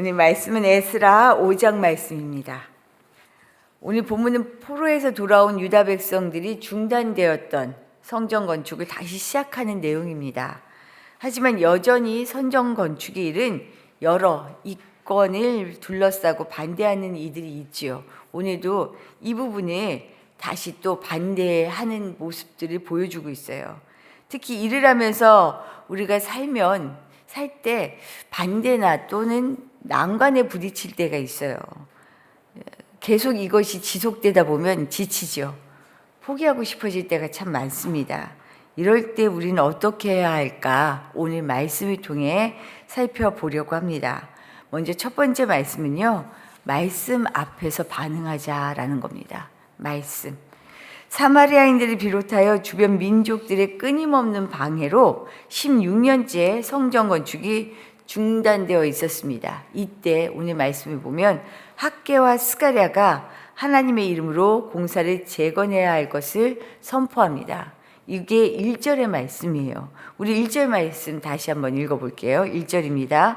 오늘 말씀은 에스라 5장 말씀입니다. 오늘 본문은 포로에서 돌아온 유다 백성들이 중단되었던 성전 건축을 다시 시작하는 내용입니다. 하지만 여전히 성전 건축의 일은 여러 이권을 둘러싸고 반대하는 이들이 있지요. 오늘도 이 부분을 다시 또 반대하는 모습들을 보여주고 있어요. 특히 일을 하면서 우리가 살면 살 때 반대나 또는 난관에 부딪힐 때가 있어요. 계속 이것이 지속되다 보면 지치죠. 포기하고 싶어질 때가 참 많습니다. 이럴 때 우리는 어떻게 해야 할까? 오늘 말씀을 통해 살펴보려고 합니다. 먼저 첫 번째 말씀은요. 말씀 앞에서 반응하자라는 겁니다. 말씀. 사마리아인들을 비롯하여 주변 민족들의 끊임없는 방해로 16년째 성전 건축이 중단되어 있었습니다. 이때 오늘 말씀을 보면 학계와 스가랴가 하나님의 이름으로 공사를 재건해야 할 것을 선포합니다. 이게 1절의 말씀이에요. 우리 1절 말씀 다시 한번 읽어볼게요. 1절입니다.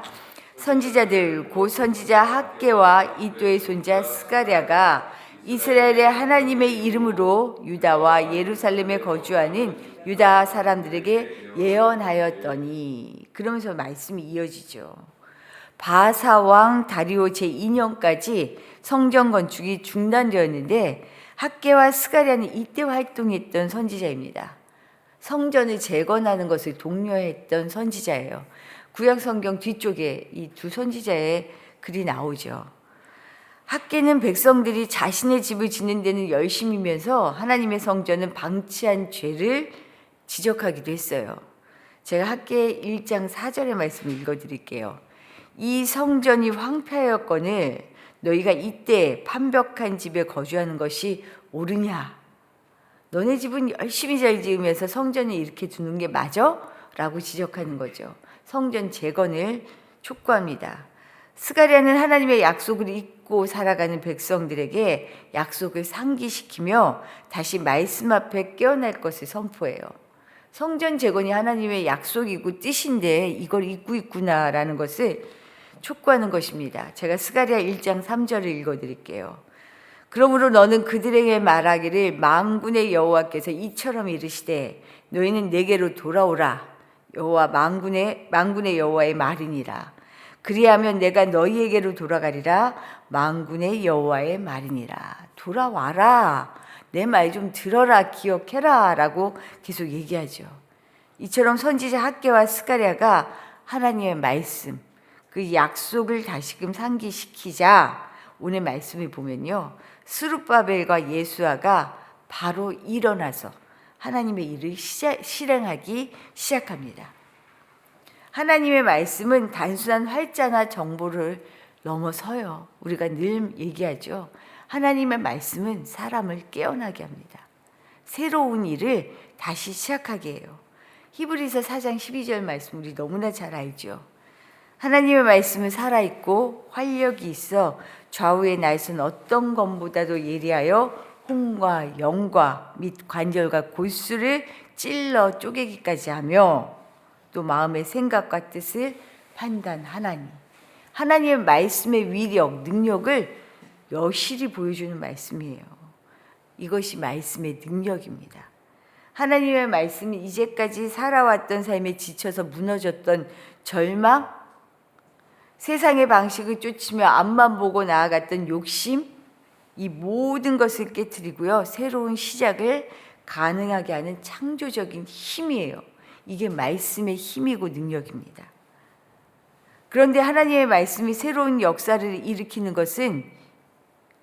선지자들 곧 선지자 학계와 이도의 손자 스가랴가 이스라엘의 하나님의 이름으로 유다와 예루살렘에 거주하는 유다 사람들에게 예언하였더니 그러면서 말씀이 이어지죠. 바사 왕 다리오 제2년까지 성전 건축이 중단되었는데 학계와 스가랴는 이때 활동했던 선지자입니다. 성전을 재건하는 것을 독려했던 선지자예요. 구약 성경 뒤쪽에 이 두 선지자의 글이 나오죠. 학계는 백성들이 자신의 집을 짓는 데는 열심이면서 하나님의 성전은 방치한 죄를 지적하기도 했어요. 제가 학계 1장 4절의 말씀을 읽어 드릴게요. 이 성전이 황폐하였거늘 너희가 이때 판벽한 집에 거주하는 것이 옳으냐? 너네 집은 열심히 잘 지으면서 성전을 이렇게 두는 게 맞아? 라고 지적하는 거죠. 성전 재건을 촉구합니다. 스가랴는 하나님의 약속을 잊고 살아가는 백성들에게 약속을 상기시키며 다시 말씀 앞에 깨어날 것을 선포해요. 성전 재건이 하나님의 약속이고 뜻인데 이걸 잊고 있구나라는 것을 촉구하는 것입니다. 제가 스가랴 1장 3절을 읽어 드릴게요. 그러므로 너는 그들에게 말하기를 만군의 여호와께서 이처럼 이르시되 너희는 내게로 돌아오라 여호와 만군의 만군의 여호와의 말이니라 그리하면 내가 너희에게로 돌아가리라 만군의 여호와의 말이니라 돌아와라 내 말 좀 들어라 기억해라라고 계속 얘기하죠. 이처럼 선지자 학계와 스가랴가 하나님의 말씀 그 약속을 다시금 상기시키자 오늘 말씀을 보면요. 스룹바벨과 예수아가 바로 일어나서 하나님의 일을 시작, 실행하기 시작합니다. 하나님의 말씀은 단순한 활자나 정보를 넘어서요. 우리가 늘 얘기하죠. 하나님의 말씀은 사람을 깨어나게 합니다. 새로운 일을 다시 시작하게 해요. 히브리서 4장 12절 말씀 우리 너무나 잘 알죠. 하나님의 말씀은 살아있고 활력이 있어 좌우의 날선 어떤 것보다도 예리하여 홍과 영과 및 관절과 골수를 찔러 쪼개기까지 하며 또 마음의 생각과 뜻을 판단하나니 하나님의 말씀의 위력, 능력을 여실히 보여주는 말씀이에요. 이것이 말씀의 능력입니다. 하나님의 말씀이 이제까지 살아왔던 삶에 지쳐서 무너졌던 절망, 세상의 방식을 쫓으며 앞만 보고 나아갔던 욕심, 이 모든 것을 깨뜨리고요. 새로운 시작을 가능하게 하는 창조적인 힘이에요. 이게 말씀의 힘이고 능력입니다. 그런데 하나님의 말씀이 새로운 역사를 일으키는 것은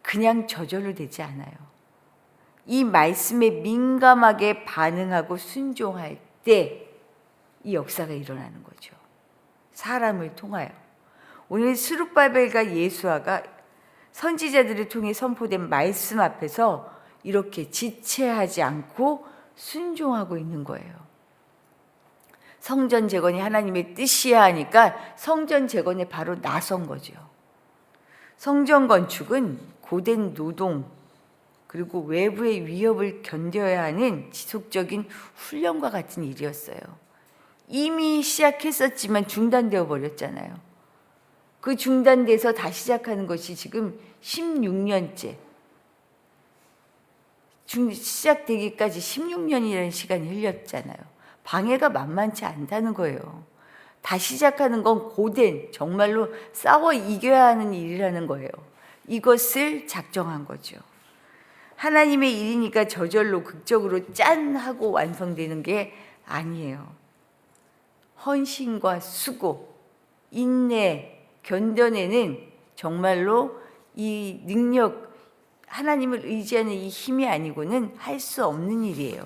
그냥 저절로 되지 않아요. 이 말씀에 민감하게 반응하고 순종할 때 이 역사가 일어나는 거죠. 사람을 통하여. 오늘 스룹바벨과 예수아가 선지자들을 통해 선포된 말씀 앞에서 이렇게 지체하지 않고 순종하고 있는 거예요. 성전 재건이 하나님의 뜻이야 하니까 성전 재건에 바로 나선 거죠. 성전 건축은 고된 노동 그리고 외부의 위협을 견뎌야 하는 지속적인 훈련과 같은 일이었어요. 이미 시작했었지만 중단되어 버렸잖아요. 그 중단돼서 다시 시작하는 것이 지금 16년째. 중, 시작되기까지 16년이라는 시간이 흘렸잖아요. 방해가 만만치 않다는 거예요. 다시 시작하는 건 고된, 정말로 싸워 이겨야 하는 일이라는 거예요. 이것을 작정한 거죠. 하나님의 일이니까 저절로 극적으로 짠 하고 완성되는 게 아니에요. 헌신과 수고, 인내, 견뎌내는 정말로 이 능력, 하나님을 의지하는 이 힘이 아니고는 할 수 없는 일이에요.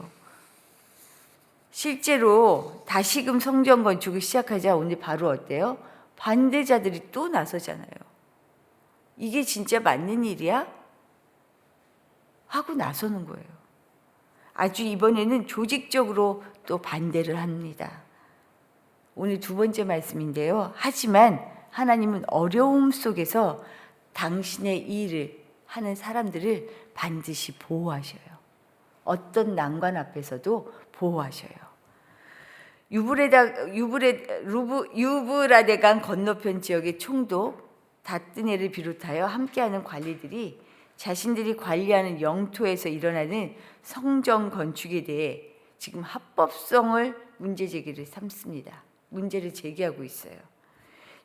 실제로 다시금 성전 건축을 시작하자 오늘 바로 어때요? 반대자들이 또 나서잖아요. 이게 진짜 맞는 일이야? 하고 나서는 거예요. 아주 이번에는 조직적으로 또 반대를 합니다. 오늘 두 번째 말씀인데요. 하지만 하나님은 어려움 속에서 당신의 일을 하는 사람들을 반드시 보호하셔요. 어떤 난관 앞에서도 보호하셔요. 유브레다 유브레 루브 유브라데강 건너편 지역의 총독 다뜨네를 비롯하여 함께하는 관리들이 자신들이 관리하는 영토에서 일어나는 성전 건축에 대해 지금 합법성을 문제 제기를 삼습니다. 문제를 제기하고 있어요.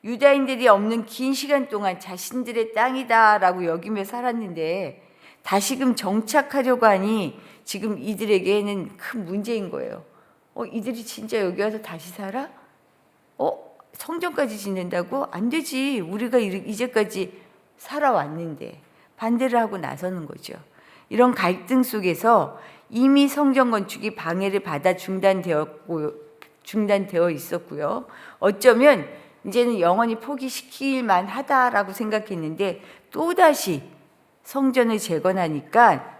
유다인들이 없는 긴 시간 동안 자신들의 땅이다라고 여기며 살았는데 다시금 정착하려고 하니 지금 이들에게는 큰 문제인 거예요. 어, 이들이 진짜 여기 와서 다시 살아? 어, 성전까지 짓는다고? 안 되지. 우리가 이- 이제까지 살아왔는데 반대를 하고 나서는 거죠. 이런 갈등 속에서 이미 성전 건축이 방해를 받아 중단되었고 중단되어 있었고요. 어쩌면 이제는 영원히 포기시킬 만하다라고 생각했는데 또 다시 성전을 재건하니까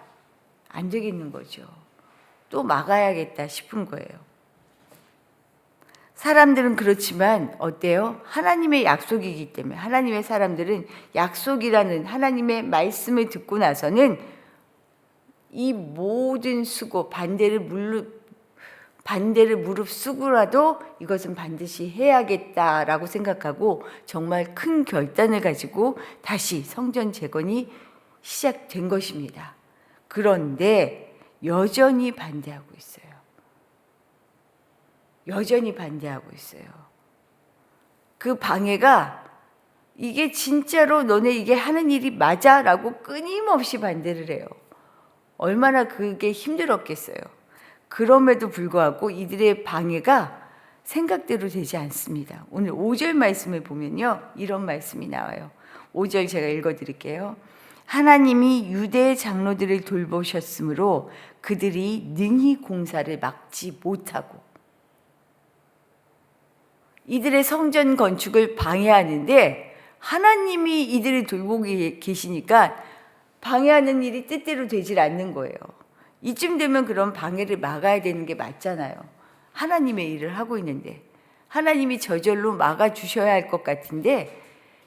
안 되겠는 거죠. 또 막아야겠다 싶은 거예요. 사람들은 그렇지만 어때요? 하나님의 약속이기 때문에 하나님의 사람들은 약속이라는 하나님의 말씀을 듣고 나서는 이 모든 수고 반대를 물르 반대를 무릅쓰고라도 이것은 반드시 해야겠다라고 생각하고 정말 큰 결단을 가지고 다시 성전 재건이 시작된 것입니다. 그런데 여전히 반대하고 있어요. 여전히 반대하고 있어요. 그 방해가 이게 진짜로 너네 이게 하는 일이 맞아 라고 끊임없이 반대를 해요. 얼마나 그게 힘들었겠어요. 그럼에도 불구하고 이들의 방해가 생각대로 되지 않습니다. 오늘 5절 말씀을 보면요. 이런 말씀이 나와요. 5절 제가 읽어 드릴게요. 하나님이 유대 장로들을 돌보셨으므로 그들이 능히 공사를 막지 못하고 이들의 성전 건축을 방해하는데 하나님이 이들을 돌보고 계시니까 방해하는 일이 뜻대로 되질 않는 거예요. 이쯤 되면 그런 방해를 막아야 되는 게 맞잖아요. 하나님의 일을 하고 있는데 하나님이 저절로 막아 주셔야 할 것 같은데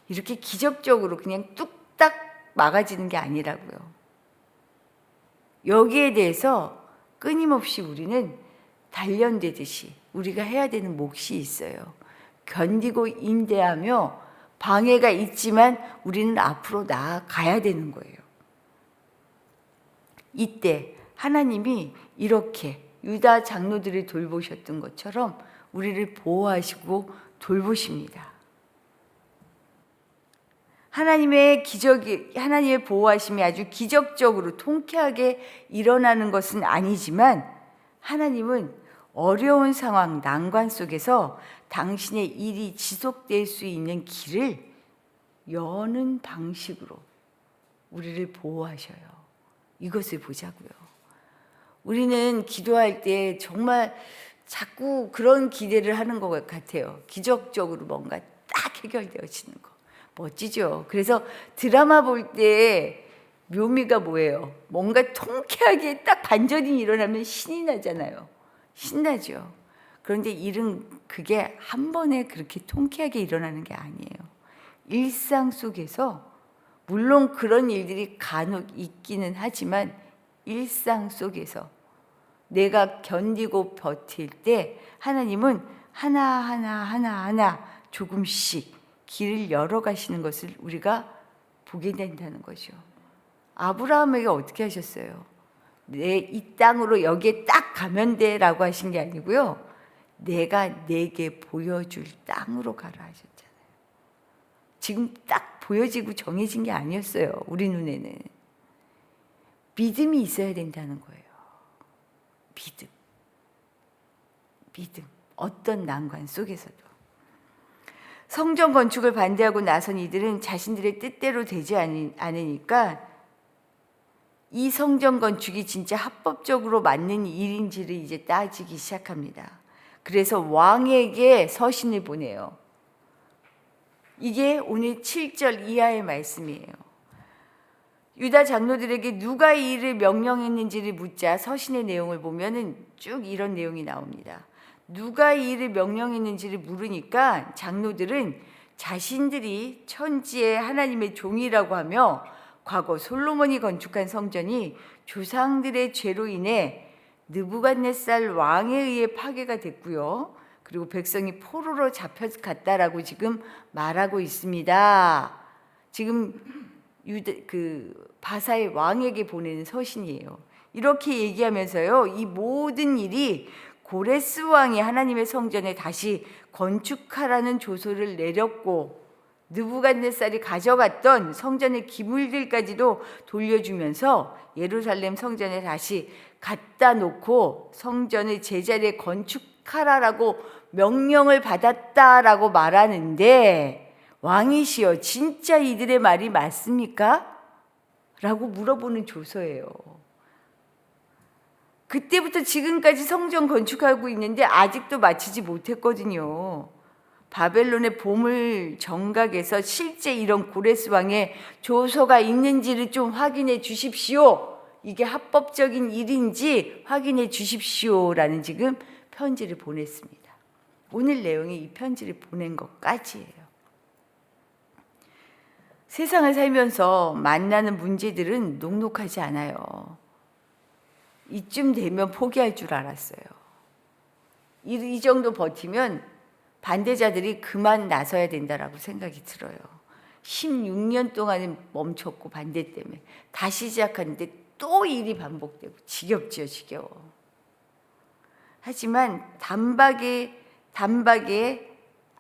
이렇게 기적적으로 그냥 뚝딱 막아지는 게 아니라고요. 여기에 대해서 끊임없이 우리는 단련되듯이 우리가 해야 되는 몫이 있어요. 견디고 인대하며 방해가 있지만 우리는 앞으로 나아가야 되는 거예요. 이때 하나님이 이렇게 유다 장로들을 돌보셨던 것처럼 우리를 보호하시고 돌보십니다. 하나님의 기적이 하나님의 보호하심이 아주 기적적으로 통쾌하게 일어나는 것은 아니지만 하나님은 어려운 상황 난관 속에서 당신의 일이 지속될 수 있는 길을 여는 방식으로 우리를 보호하셔요. 이것을 보자고요. 우리는 기도할 때 정말 자꾸 그런 기대를 하는 것 같아요. 기적적으로 뭔가 딱 해결되어지는 거. 멋지죠. 그래서 드라마 볼 때 묘미가 뭐예요? 뭔가 통쾌하게 딱 반전이 일어나면 신이 나잖아요. 신나죠. 그런데 일은 그게 한 번에 그렇게 통쾌하게 일어나는 게 아니에요. 일상 속에서 물론 그런 일들이 간혹 있기는 하지만 일상 속에서 내가 견디고 버틸 때 하나님은 하나하나 하나하나 조금씩 길을 열어 가시는 것을 우리가 보게 된다는 거죠. 아브라함에게 어떻게 하셨어요? 내 이 땅으로 여기에 딱 가면 돼라고 하신 게 아니고요. 내가 내게 보여줄 땅으로 가라 하셨잖아요. 지금 딱 보여지고 정해진 게 아니었어요. 우리 눈에는. 믿음이 있어야 된다는 거예요. 믿음. 믿음. 어떤 난관 속에서도. 성전 건축을 반대하고 나선 이들은 자신들의 뜻대로 되지 않으- 않으니까 이 성전 건축이 진짜 합법적으로 맞는 일인지를 이제 따지기 시작합니다. 그래서 왕에게 서신을 보내요. 이게 오늘 7절 이하의 말씀이에요. 유다 장로들에게 누가 이 일을 명령했는지를 묻자 서신의 내용을 보면은 쭉 이런 내용이 나옵니다. 누가 이 일을 명령했는지를 물으니까 장로들은 자신들이 천지의 하나님의 종이라고 하며 과거 솔로몬이 건축한 성전이 조상들의 죄로 인해 느부갓네살 왕에 의해 파괴가 됐고요. 그리고 백성이 포로로 잡혀갔다라고 지금 말하고 있습니다. 지금 유대 그 바사의 왕에게 보내는 서신이에요. 이렇게 얘기하면서요. 이 모든 일이 고레스 왕이 하나님의 성전에 다시 건축하라는 조서를 내렸고 느부갓네살이 가져갔던 성전의 기물들까지도 돌려주면서 예루살렘 성전에 다시 갖다 놓고 성전을 제자리에 건축하라라고 명령을 받았다라고 말하는데 왕이시여 진짜 이들의 말이 맞습니까? 라고 물어보는 조서예요. 그때부터 지금까지 성전 건축하고 있는데 아직도 마치지 못했거든요. 바벨론의 보물 정각에서 실제 이런 고레스 왕의 조서가 있는지를 좀 확인해 주십시오. 이게 합법적인 일인지 확인해 주십시오라는 지금 편지를 보냈습니다. 오늘 내용이 이 편지를 보낸 것까지예요. 세상을 살면서 만나는 문제들은 녹록하지 않아요. 이쯤 되면 포기할 줄 알았어요. 이, 이 정도 버티면 반대자들이 그만 나서야 된다라고 생각이 들어요. 16년 동안은 멈췄고 반대 때문에 다시 시작하는데 또 일이 반복되고 지겹지요, 지겨워. 하지만 단박에 단박에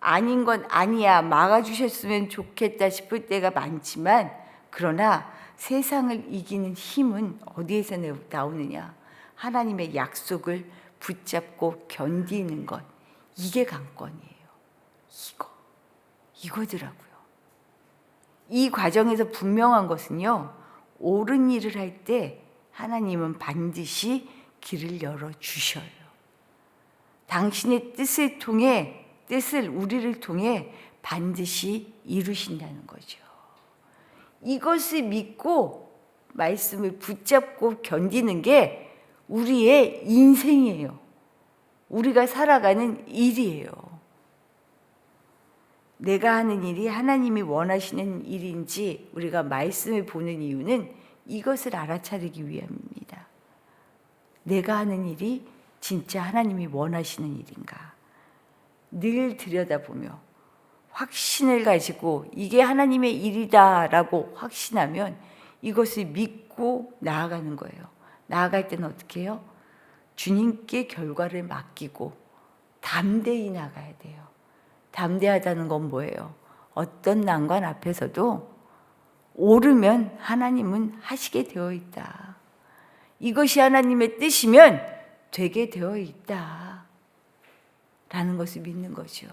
아닌 건 아니야 막아주셨으면 좋겠다 싶을 때가 많지만 그러나 세상을 이기는 힘은 어디에서 나오느냐 하나님의 약속을 붙잡고 견디는 것. 이게 관건이에요. 이거. 이거더라고요. 이 과정에서 분명한 것은요 옳은 일을 할 때 하나님은 반드시 길을 열어 주셔요. 당신의 뜻을 통해 뜻을 우리를 통해 반드시 이루신다는 거죠. 이것을 믿고 말씀을 붙잡고 견디는 게 우리의 인생이에요. 우리가 살아가는 일이에요. 내가 하는 일이 하나님이 원하시는 일인지 우리가 말씀을 보는 이유는 이것을 알아차리기 위함입니다. 내가 하는 일이 진짜 하나님이 원하시는 일인가? 늘 들여다보며 확신을 가지고 이게 하나님의 일이다라고 확신하면 이것을 믿고 나아가는 거예요. 나아갈 때는 어떻게 해요? 주님께 결과를 맡기고 담대히 나가야 돼요. 담대하다는 건 뭐예요? 어떤 난관 앞에서도 오르면 하나님은 하시게 되어 있다. 이것이 하나님의 뜻이면 되게 되어 있다. 라는 것을 믿는 거죠.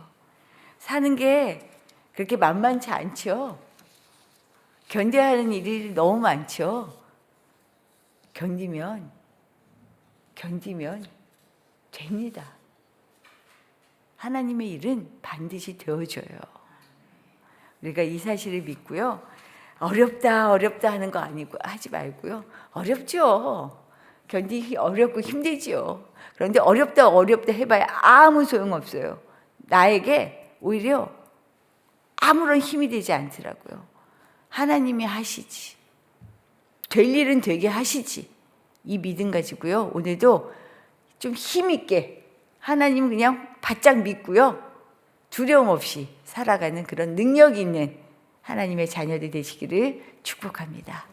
사는 게 그렇게 만만치 않죠. 견뎌야 하는 일이 너무 많죠. 견디면, 견디면 됩니다. 하나님의 일은 반드시 되어져요. 우리가 이 사실을 믿고요. 어렵다, 어렵다 하는 거 아니고 하지 말고요. 어렵죠. 견디기 어렵고 힘들지요. 그런데 어렵다, 어렵다 해봐야 아무 소용 없어요. 나에게 오히려 아무런 힘이 되지 않더라고요. 하나님이 하시지. 될 일은 되게 하시지. 이 믿음 가지고요. 오늘도 좀 힘있게 하나님 그냥 바짝 믿고요. 두려움 없이 살아가는 그런 능력 있는 하나님의 자녀들 되시기를 축복합니다.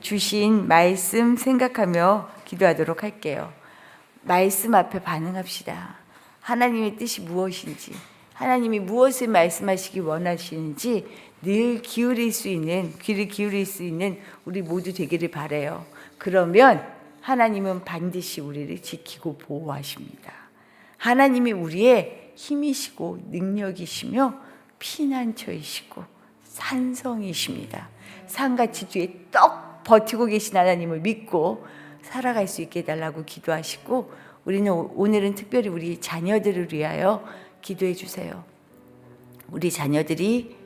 주신 말씀 생각하며 기도하도록 할게요. 말씀 앞에 반응합시다. 하나님의 뜻이 무엇인지, 하나님이 무엇을 말씀하시기 원하시는지 늘 기울일 수 있는, 귀를 기울일 수 있는 우리 모두 되기를 바래요. 그러면 하나님은 반드시 우리를 지키고 보호하십니다. 하나님이 우리의 힘이시고 능력이시며 피난처이시고 산성이십니다. 산같이 뒤에 떡 버티고 계신 하나님을 믿고 살아갈 수 있게 해달라고 기도하시고 우리는 오- 오늘은 특별히 우리 자녀들을 위하여 기도해 주세요. 우리 자녀들이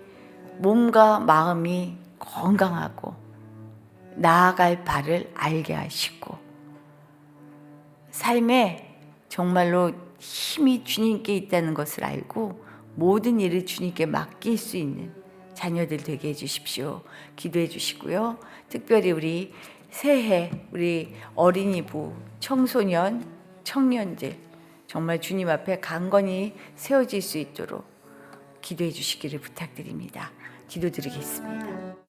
몸과 마음이 건강하고 나아갈 바를 알게 하시고 삶에 정말로 힘이 주님께 있다는 것을 알고 모든 일을 주님께 맡길 수 있는 자녀들 되게 해주십시오. 기도해 주시고요. 특별히 우리 새해 우리 어린이부, 청소년, 청년들 정말 주님 앞에 강건히 세워질 수 있도록 기도해 주시기를 부탁드립니다. 기도드리겠습니다.